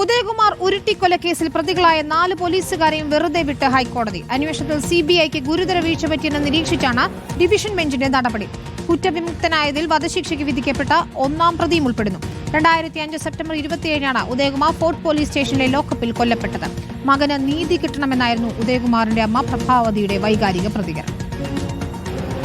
ഉദയകുമാർ ഉരുട്ടിക്കൊലക്കേസിൽ പ്രതികളായ നാല് പോലീസുകാരെയും വെറുതെ വിട്ട് ഹൈക്കോടതി. അന്വേഷണത്തിൽ സി ബി ഐക്ക് ഗുരുതര വീഴ്ച പറ്റിയെന്ന് നിരീക്ഷിച്ചാണ് ഡിവിഷൻ ബെഞ്ചിന്റെ നടപടി. കുറ്റവിമുക്തനായതിൽ വധശിക്ഷയ്ക്ക് വിധിക്കപ്പെട്ട ഒന്നാം പ്രതിയും ഉൾപ്പെടുന്നു. രണ്ടായിരത്തി അഞ്ച് സെപ്റ്റംബർ ഇരുപത്തിയേഴിനാണ് ഉദയകുമാർ ഫോർട്ട് പോലീസ് സ്റ്റേഷനിലെ ലോക്കപ്പിൽ കൊല്ലപ്പെട്ടത്. മകന് നീതി കിട്ടണമെന്നായിരുന്നു ഉദയകുമാറിന്റെ അമ്മ പ്രഭാവതിയുടെ വൈകാരിക പ്രതികരണം.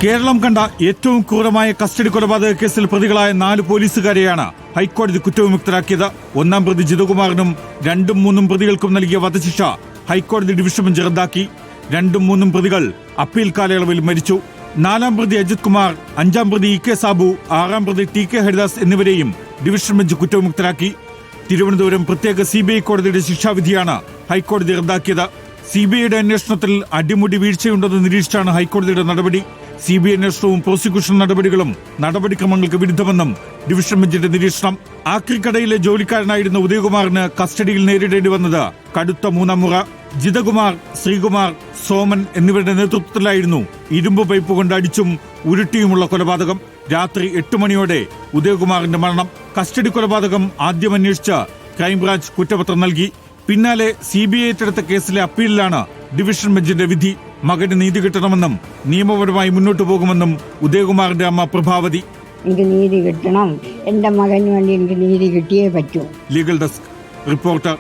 കേരളം കണ്ട ഏറ്റവും ക്രൂരമായ കസ്റ്റഡി കൊലപാതക കേസിൽ പ്രതികളായ നാല് പോലീസുകാരെയാണ് ഹൈക്കോടതി കുറ്റവിമുക്തരാക്കിയത് ഒന്നാം പ്രതി ജിതകുമാറിനും രണ്ടും മൂന്നും പ്രതികൾക്കും നൽകിയ വധശിക്ഷ ഹൈക്കോടതി ഡിവിഷൻ ബെഞ്ച് റദ്ദാക്കി. രണ്ടും മൂന്നും പ്രതികൾ അപ്പീൽ കാലയളവിൽ മരിച്ചു. നാലാം പ്രതി അജിത് കുമാർ അഞ്ചാം പ്രതി ഇ കെ സാബു ആറാം പ്രതി ടി കെ ഹരിദാസ് എന്നിവരെയും ഡിവിഷൻ ബെഞ്ച് കുറ്റവിമുക്തരാക്കി. തിരുവനന്തപുരം പ്രത്യേക സി കോടതിയുടെ ശിക്ഷാവിധിയാണ് ഹൈക്കോടതി റദ്ദാക്കിയത്. സി ബി ഐയുടെ അന്വേഷണത്തിൽ അടിമുടി വീഴ്ചയുണ്ടെന്ന് നിരീക്ഷിച്ചാണ് ഹൈക്കോടതിയുടെ നടപടി. സി ബി ഐ അന്വേഷണവും പ്രോസിക്യൂഷൻ നടപടികളും നടപടിക്രമങ്ങൾക്ക് വിരുദ്ധമെന്നും ഡിവിഷൻ ബെഞ്ചിന്റെ നിരീക്ഷണം. ആക്രിക്കടയിലെ ജോലിക്കാരനായിരുന്ന ഉദയകുമാറിന് കസ്റ്റഡിയിൽ നേരിടേണ്ടി വന്നത് കടുത്ത മൂന്നാം മുറ ജിതകുമാർ ശ്രീകുമാർ സോമൻ എന്നിവരുടെ നേതൃത്വത്തിലായിരുന്നു ഇരുമ്പ് പൈപ്പ് കൊണ്ട് അടിച്ചും ഉരുട്ടിയുമുള്ള കൊലപാതകം. രാത്രി എട്ട് മണിയോടെ ഉദയകുമാറിന്റെ മരണം. കസ്റ്റഡി കൊലപാതകം ആദ്യം അന്വേഷിച്ച ക്രൈംബ്രാഞ്ച് കുറ്റപത്രം നൽകി. പിന്നാലെ സി ബി ഐ ഏറ്റെടുത്ത കേസിലെ അപ്പീലിലാണ് ഡിവിഷൻ ബെഞ്ചിന്റെ വിധി. മകന് നീതി കിട്ടണമെന്നും നിയമപരമായി മുന്നോട്ടു പോകുമെന്നും ഉദയകുമാറിന്റെ അമ്മ പ്രഭാവതി. എനിക്ക് നീതി കിട്ടണം. എന്റെ മകന് വേണ്ടി എനിക്ക് നീതി കിട്ടിയേ പറ്റൂ. Legal desk reporter